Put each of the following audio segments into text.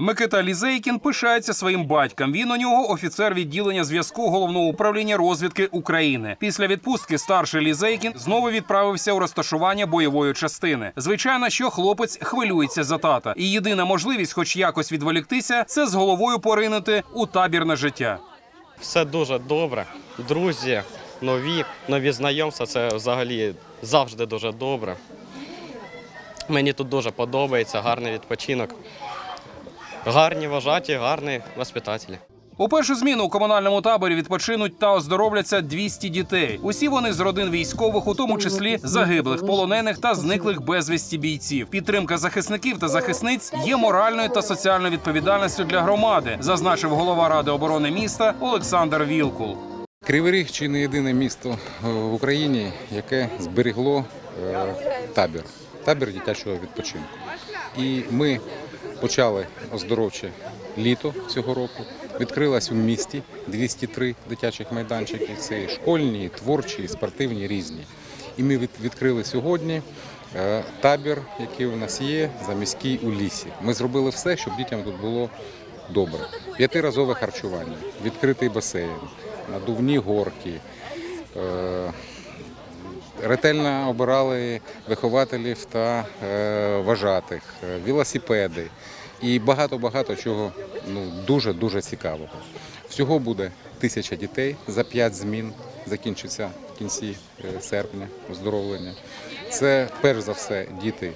Микита Лізейкін пишається своїм батьком. Він у нього офіцер відділення зв'язку головного управління розвідки України. Після відпустки старший Лізейкін знову відправився у розташування бойової частини. Звичайно, що хлопець хвилюється за тата, і єдина можливість, хоч якось відволіктися, це з головою поринути у табірне життя. Все дуже добре. Друзі, нові, нові знайомства це взагалі завжди дуже добре. Мені тут дуже подобається, гарний відпочинок. Гарні вважаті, гарні воспитателі. У першу зміну у комунальному таборі відпочинуть та оздоровляться 200 дітей. Усі вони з родин військових, у тому числі загиблих, полонених та зниклих безвісті бійців. Підтримка захисників та захисниць є моральною та соціальною відповідальністю для громади, зазначив голова ради оборони міста Олександр Вілкул. Кривий Ріг чи не єдине місто е, в Україні, яке зберегло е, табір, табір дитячого відпочинку. І ми почали оздоровче літо цього року. Відкрилась у місті 203 дитячих майданчики. Це і школьні, і творчі, і спортивні різні. І ми відкрили сьогодні е, табір, який у нас є, заміський у лісі. Ми зробили все, щоб дітям тут було добре. П'ятиразове харчування, відкритий басейн, надувні горки. Ретельно обирали вихователів та е, вважатих, е, велосипеди і багато-багато чого ну, дуже-дуже цікавого. Всього буде тисяча дітей за п'ять змін, закінчиться в кінці е, серпня оздоровлення. Це перш за все діти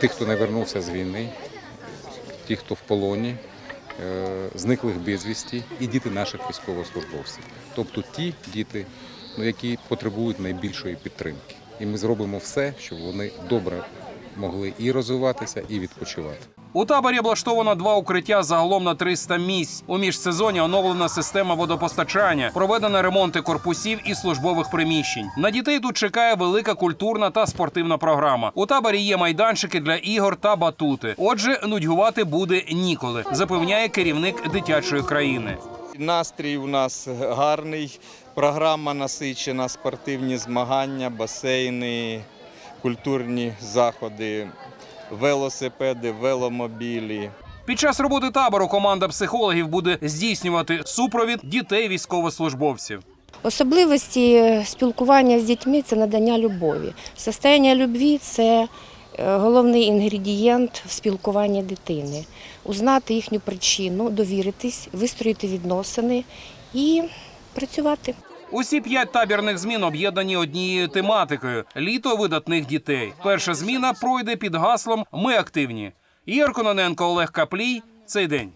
тих, хто не вернувся з війни, ті, хто в полоні, зниклих безвісті, і діти наших військовослужбовців. Тобто ті діти, які потребують найбільшої підтримки. І ми зробимо все, щоб вони добре могли і розвиватися, і відпочивати. У таборі облаштовано два укриття загалом на 300 місць. У міжсезоні оновлена система водопостачання, проведено ремонти корпусів і службових приміщень. На дітей тут чекає велика культурна та спортивна програма. У таборі є майданчики для ігор та батути. Отже, нудьгувати буде ніколи, запевняє керівник дитячої країни. Настрій у нас гарний, програма насичена, спортивні змагання, басейни, культурні заходи, велосипеди, веломобілі. Під час роботи табору команда психологів буде здійснювати супровід дітей військовослужбовців. Особливості спілкування з дітьми це надання любові. Состояння любві це головний інгредієнт в спілкуванні дитини. Узнати їхню причину, довіритись, вистроїти відносини і працювати. Усі п'ять табірних змін об'єднані однією тематикою літо видатних дітей. Перша зміна пройде під гаслом Ми активні. Ігор Кононенко, Олег Каплій. Цей день.